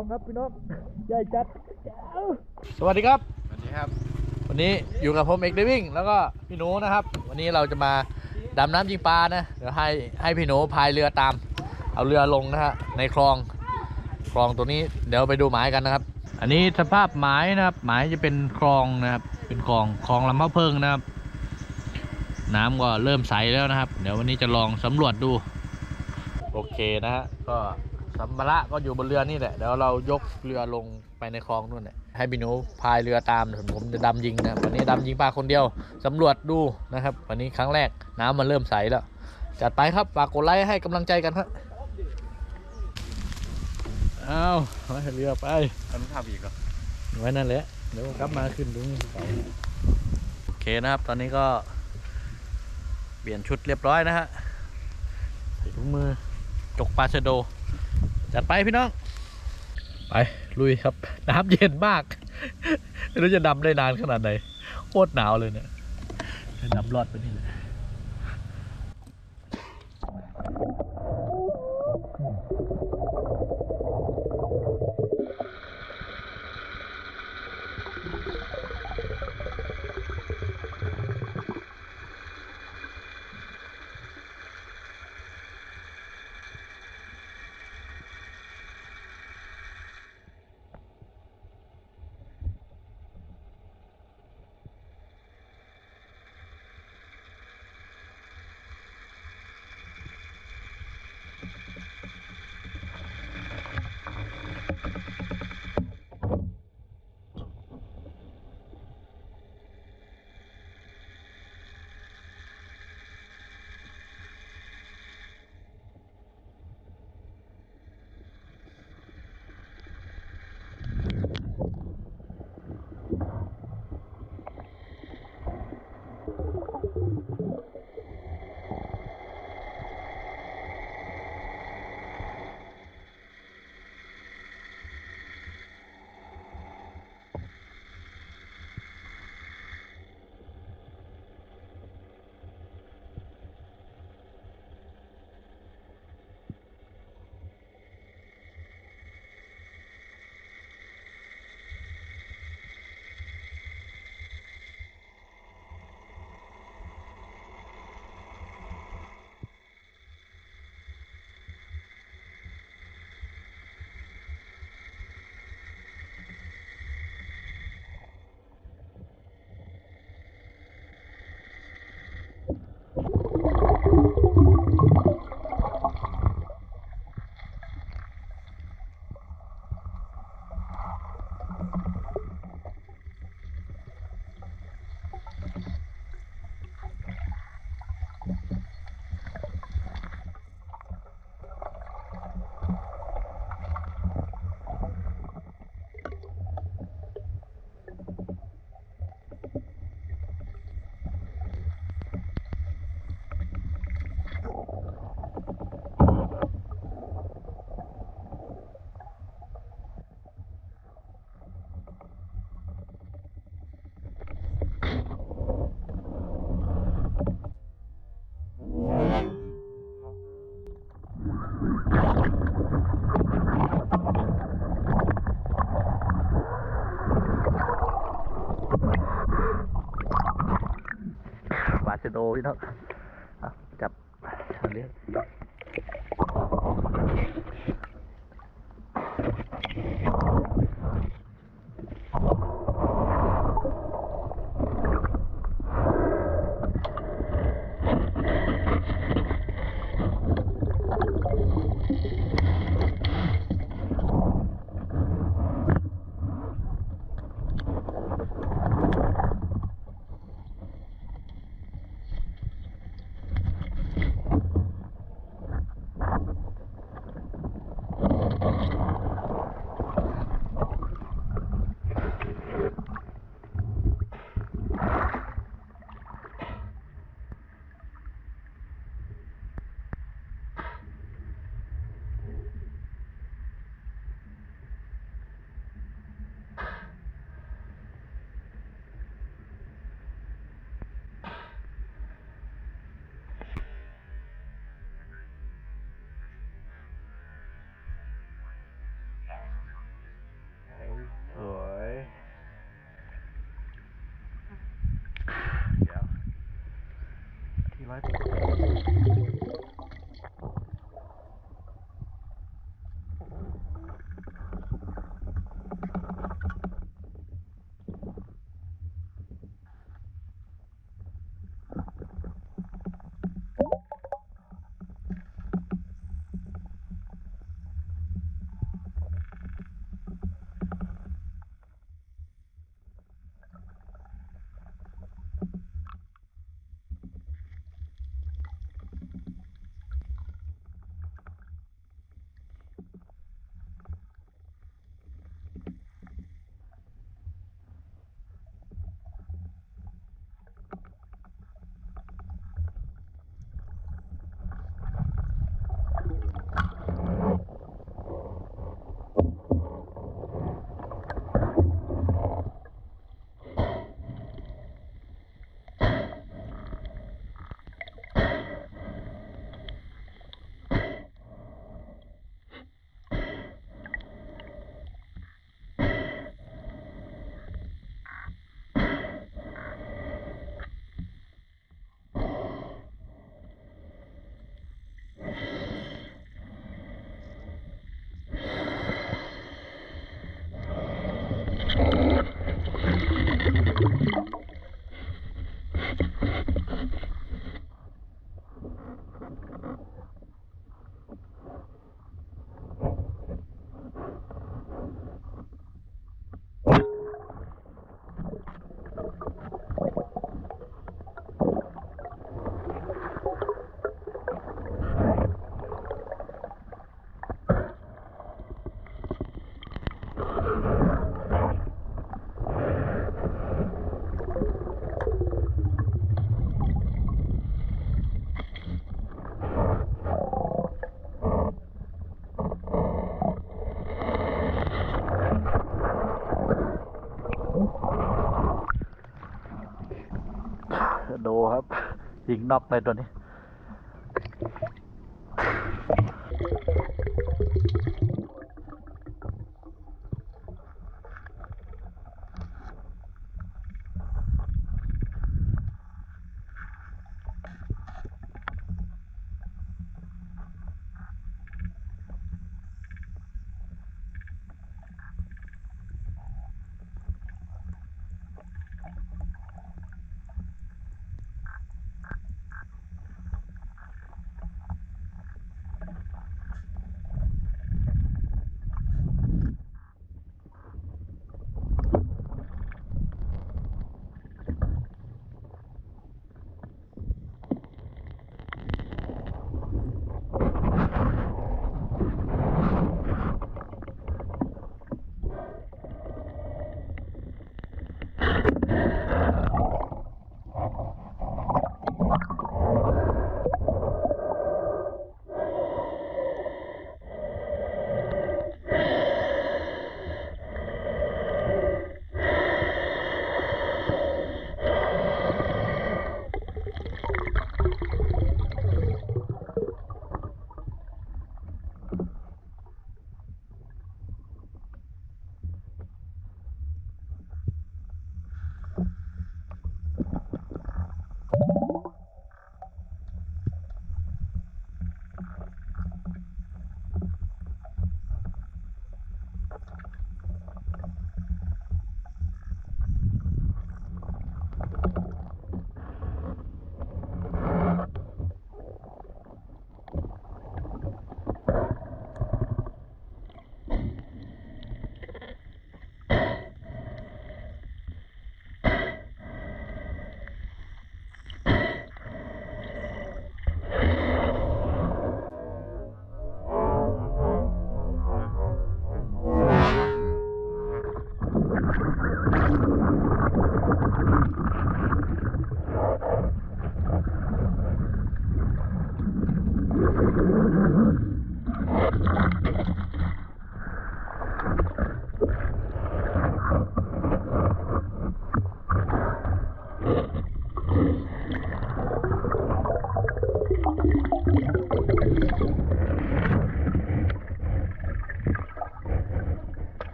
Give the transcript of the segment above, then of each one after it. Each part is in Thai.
องครับพี่น้องใหญ่จัดแจ๋วสวัสดีครับ สวัสดีครับ วันนี้อยู่กับผมเอกเดวิ่งแล้วก็พี่หนูนะครับ วันนี้เราจะมาดำน้ำยิงปลานะเดี๋ยวให้ให้พี่หนูพายเรือตาม เอาเรือลงนะฮะในคลองคลองตัวนี้เดี๋ยวไปดูหมายกันนะครับ อันนี้สภาพหมายนะครับ หมายจะเป็นคลองนะครับ เป็นคลองคลองลำมะเพิงนะครับ น้ำก็เริ่มใสแล้วนะครับ เดี๋ยววันนี้จะลองสำรวจดู โอเคนะฮะก็ สัมภาระก็อยู่บนเรือนี่แหละเดี๋ยวเรายกเรือลงไปในคลองนู่นแหละให้พี่หนูพายเรือตามส่วนผมจะดำยิงนะวันนี้ดำยิงปลาคนเดียวสำรวจดูนะครับ วันนี้ครั้งแรกน้ำมันเริ่มใสแล้ว จัดไปครับฝากกดไลค์ให้กำลังใจกันครับเอาเรือไปทำท่าอีกเหรอไว้นั่นแหละเดี๋ยวกลับมาขึ้นตรงนี้ไปโอเคนะครับ ตอนนี้ก็เปลี่ยนชุดเรียบร้อยนะฮะใส่ถุงมือจกปลาชะโด จัดไปพี่น้อง ไป ลุยครับ น้ำเย็นมาก ไม่รู้จะดำได้นานขนาดไหนโคตรหนาวเลยเนี่ยดำรอดไปนี่แหละ ปลา ไยิงนอกไปตัวนี้ ハハハハ!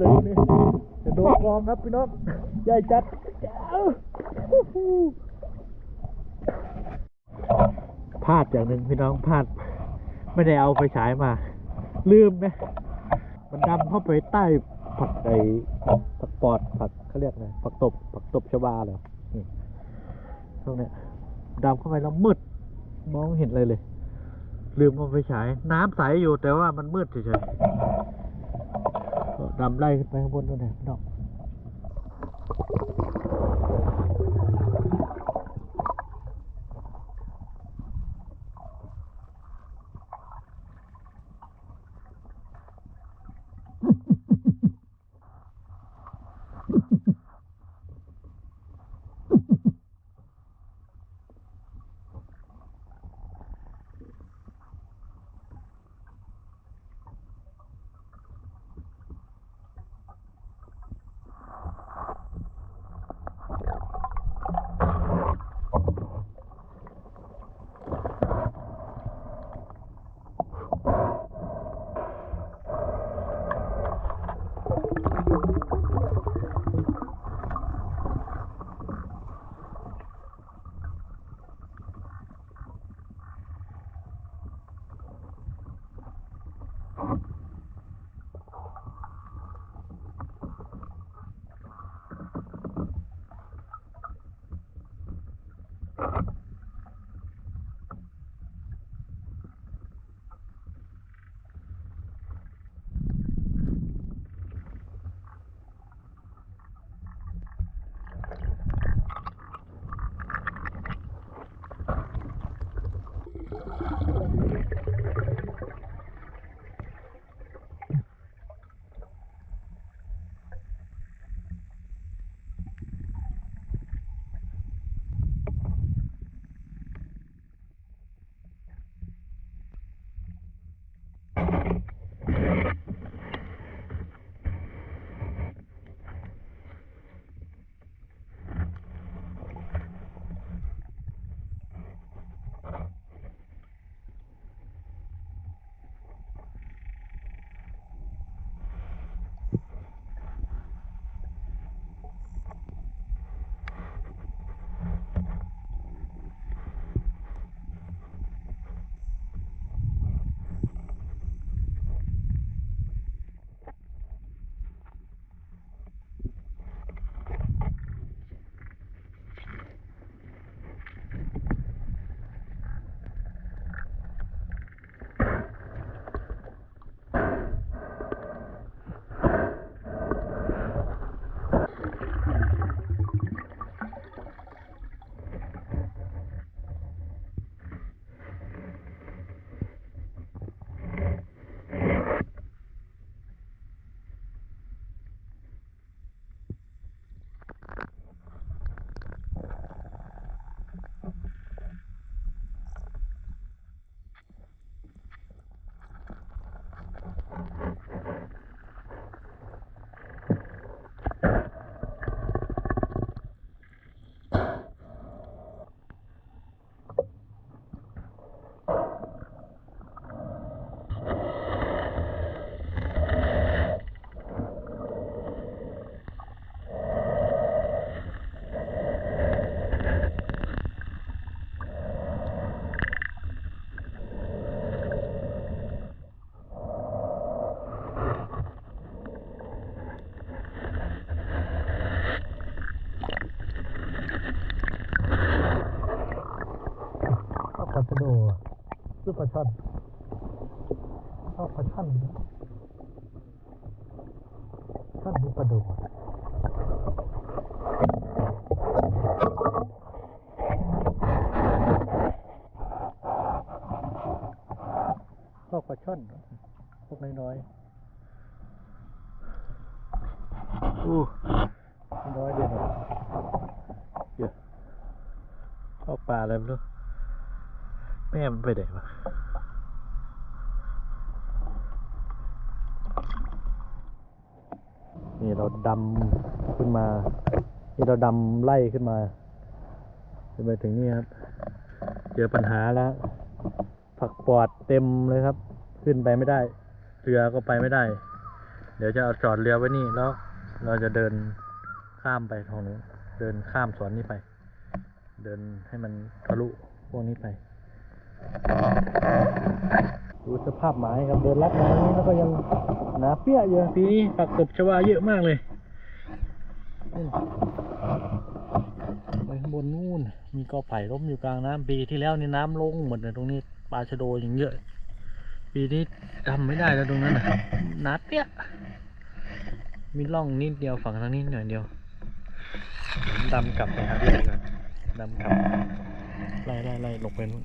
เลยนี่จะโดนกองครับพี่น้องใหญ่จัดพลาดอย่างหนึ่งพี่น้องพลาด ไม่ได้เอาไฟฉายมา ลืมนะมันดำเข้าไปใต้ผักไอ้ผักปอดผักเขาเรียกไงผักตบผักตบชวาเหรอตรงเนี้ยดำเข้าไปแล้วมืด มองเห็นอะไรเลย ลืมเอาไฟฉาย น้ำใสอยู่แต่ว่ามันมืดเฉยๆ ดำไล่ขึ้นไปข้างบนนู่นแหละพี่น้อง ชั่นชอบปลาช่อนชั่นหรือปลาโดชอบปลาช่อนพวกน้อยๆอู้น้อยเดียวเดี๋ยวชอบปลาอะไรไม่รู้ แม่มันไปไหนวะนี่เราดำขึ้นมา นี่เราดำไล่ขึ้นมาจนไปถึงนี่ครับ เจอปัญหาแล้วไฟปอร์ตเต็มเลยครับ ขึ้นไปไม่ได้ เรือก็ไปไม่ได้ เดี๋ยวจะเอาจอดเรือไว้นี่แล้ว เราจะเดินข้ามไปทางนู้นเดินข้ามสวนนี้ไป เดินให้มันทะลุพวกนี้ไป ดูสภาพไม้ครับเดินลัดมานี้แล้วก็ยังหนาเปี้ยอยู่ปีนี้ผักตบชวาเยอะมากเลยนู่นไปข้างบนนู่น มีกอไผ่ล้มอยู่กลางน้ำปีที่แล้วนี่น้ำลงหมดเลยตรงนี้ปลาชะโดอย่างเยอะ ปีนี้ทำไม่ได้แล้วตรงนั้นนะหนาเปี้ยมีร่องนิดเดียวฝั่งทางนี้หน่อยเดียวดำกลับไปหาพี่ก่อนดำกลับไล่ไล่ไล่ลงไปนู่น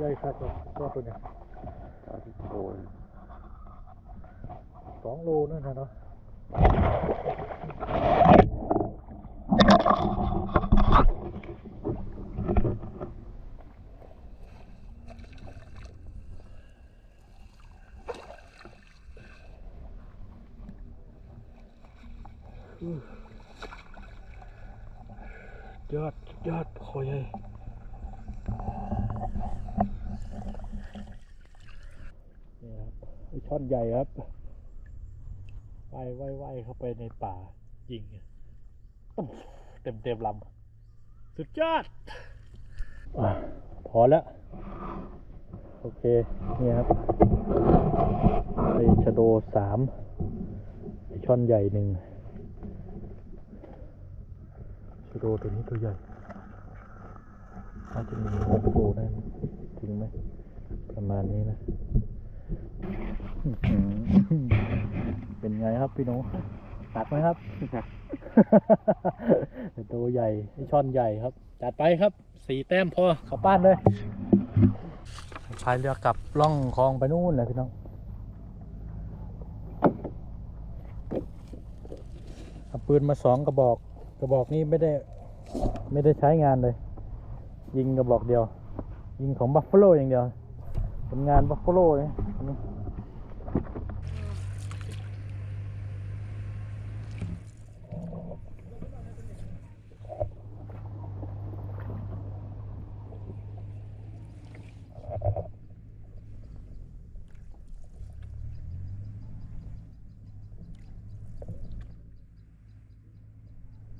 ใหญ่ครับตัวตัวเนี้ยสองโลนั่นนะเนาะยอดยอดคอยใหญ่นี่ครับไอช่อน ใหญ่ครับว่ายว่ายว่ายเข้าไปในป่ายิงเต็มเต็มลำสุดยอดอพอแล้ว โอเค นี่ครับไอชโดสามไอช่อนใหญ่หนึ่งชโดตัวนี้ตัวใหญ่น่าจะมีหกโลได้มั้งถึงไหมประมาณนี้นะ เป็นไงครับพี่หนูตักไหมครับ ตัวใหญ่ไอช่อนใหญ่ครับ จัดไปครับสี่แต้มพอเข้าบ้านเลยพายเรือกลับล่องคลองไปนู่นเลยพี่น้องเอาปืนมาสองกระบอก กระบอกนี้ไม่ได้ ไม่ได้ใช้งานเลย ยิงกระบอกเดียว ยิงของบัฟเฟ a โลอย่างเดียว เป็นงานบัฟฟ a โลเลยอันนี้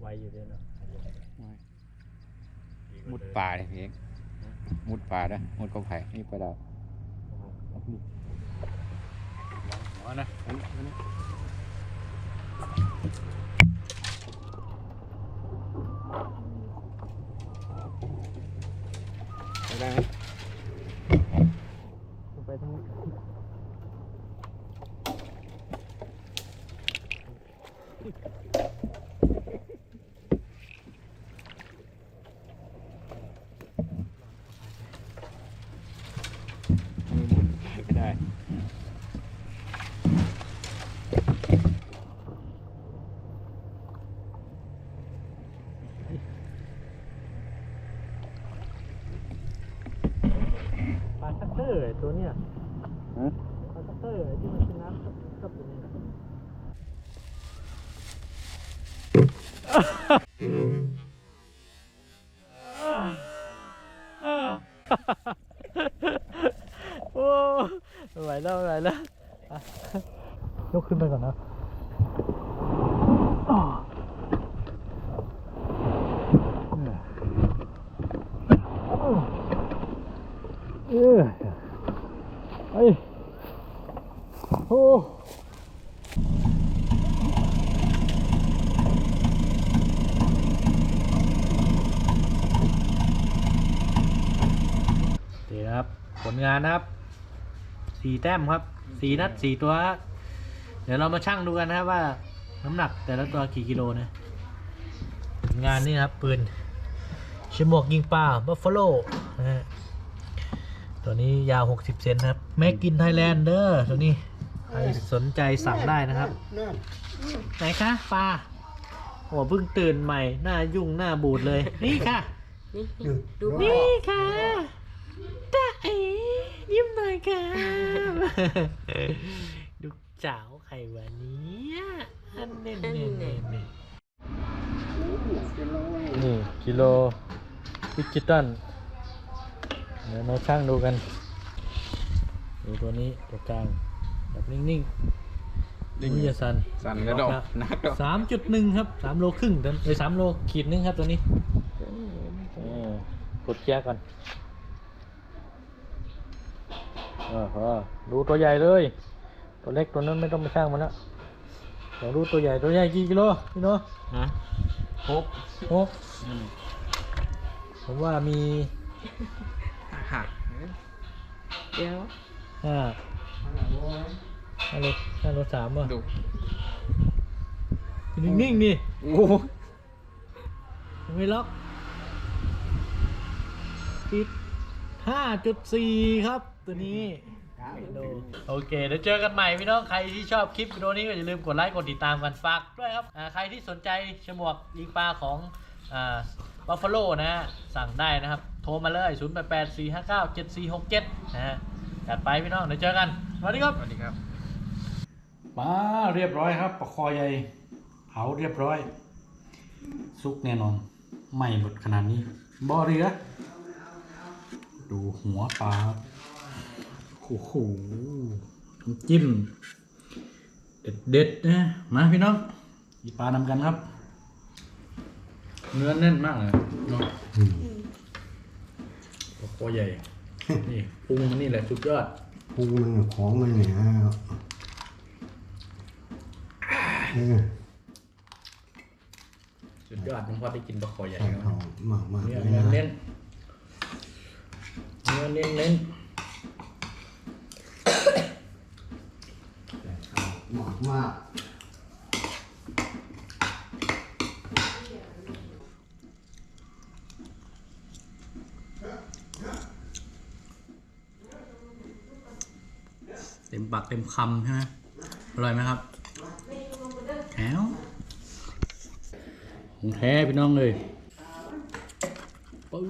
ไวอยู่ด้วยเนอะมุดป่าเลยพี่เอกมุดป่านะมุดกอไผ่นี่ปลาดาวเอาพี่ เอานะอั ยกขึ้นไปก่อนนะเออเอ้ยโอ้ดีนะครับ ผลงานนะครับสี่แต้มครับสี่นัดสี่ตัว ดี๋ยวเรามาชั่งดูกันนะครับว่า น้ำหนักแต่ละตัวกี่กิโลนะผลงานนี่นะครับ ปืนชิมวกยิงปลาบัฟฟาโลนะฮะตัวนี้ยาว 60 เซนนะครับ แม็กกินไทยแลนด์เด้อตัวนี้ ใครสนใจสั่งได้นะครับ ไหนคะปลาโอ้เพิ่งตื่นใหม่ หน้ายุ่งหน้าบูดเลย นี่ค่ะนี่ดูนี่ค่ะตาเอ๋ยิ้มหน่อยค่ะลูกสาวใครวะเนี้ยอันเน่นเน่นเน่นเน่นนี่กิโลดิจิตอลเดี๋ยวเราช่างดูกัน ดูตัวนี้ตัวกลางแบบนิ่งๆนี่จะสันสั่นกระดกนักดอกสามจุดหนึ่งครับสามโลครึ่งเอ้ยสามโลขีดหนึงครับตัวนี้เออกดแยกก่อนเออเออดูตัวใหญ่เลย ตัวเล็กตัวนั้นไม่ต้องไปช่างมันละเดี๋ยวดูตัวใหญ่ตัวใหญ่กี่กิโลพี่โนฮะหกหกผมว่ามีหักเดี๋ยวห้าห้าโลห้าโลสามว่ะดูนิ่งๆนี่โอ้โหยังไม่ล็อกปิดห้าจุดสี่ครับ ตัวนี้ ดูโอเค เดี๋ยวเจอกันใหม่พี่น้องใครที่ชอบคลิปวิดีโอนี้ก็อย่าลืมกดไลค์กดติดตามกันฝากด้วยครับอ่าใครที่สนใจฉมวกยิงปลาของอ่าบัฟฟาโลนะฮะสั่งได้นะครับ โทรมาเลย 0 8 8 4 5 9 7 4 6 7 นะฮะจัดไปพี่น้องเดี๋ยวเจอกันสวัสดีครับ สวัสดีครับมาเรียบร้อยครับปลาคอใหญ่เผาเรียบร้อยซุกแน่นอนไหม่หมดขนาดนี้บ่อเรือ ดูหัวปลาครับโอ้โหน้ำจิ้มเด็ดเด็ดๆนะ มาพี่น้องหยิบปลานำกันครับ เนื้อแน่นมากเลยเนาะปลาคอใหญ่ นี่ปรุงมันนี่แหละสุดยอดพุงมันของมันเนี่ยเออสุดยอดน้องพอได้กินปลาคอใหญ่ใส่ครับเขามากมากเนื้อเลยเนื้อนะเน้นเนื้อเน้นเน้น ใส่เขา มากเต็มปากเต็มคำใช่ไหมอร่อยไหมครับแถวของแท้พี่น้องเลยปื้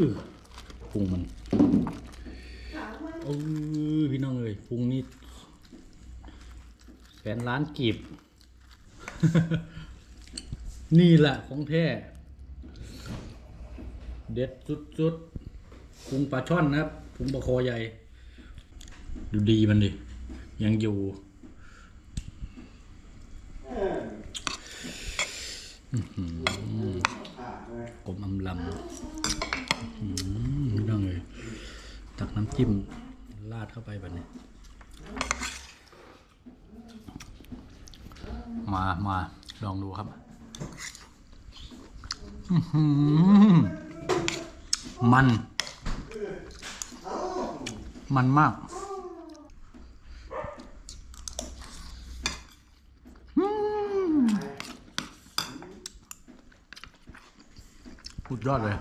อพุงมันปื้อพี่น้องเลยพุงนี่ แสนล้านกีบ นี่แหละของแท้ เด็ดสุดๆพุงปลาช่อนนะครับพุงปลาคอใหญ่ ดูดีมันดิ ยังอยู่กลมอำลำอืมไม่ต้องเลย ตักน้ำจิ้ม ราดเข้าไปแบบนี้ มามาลองดูครับมัน มันมากสุดยอดเลย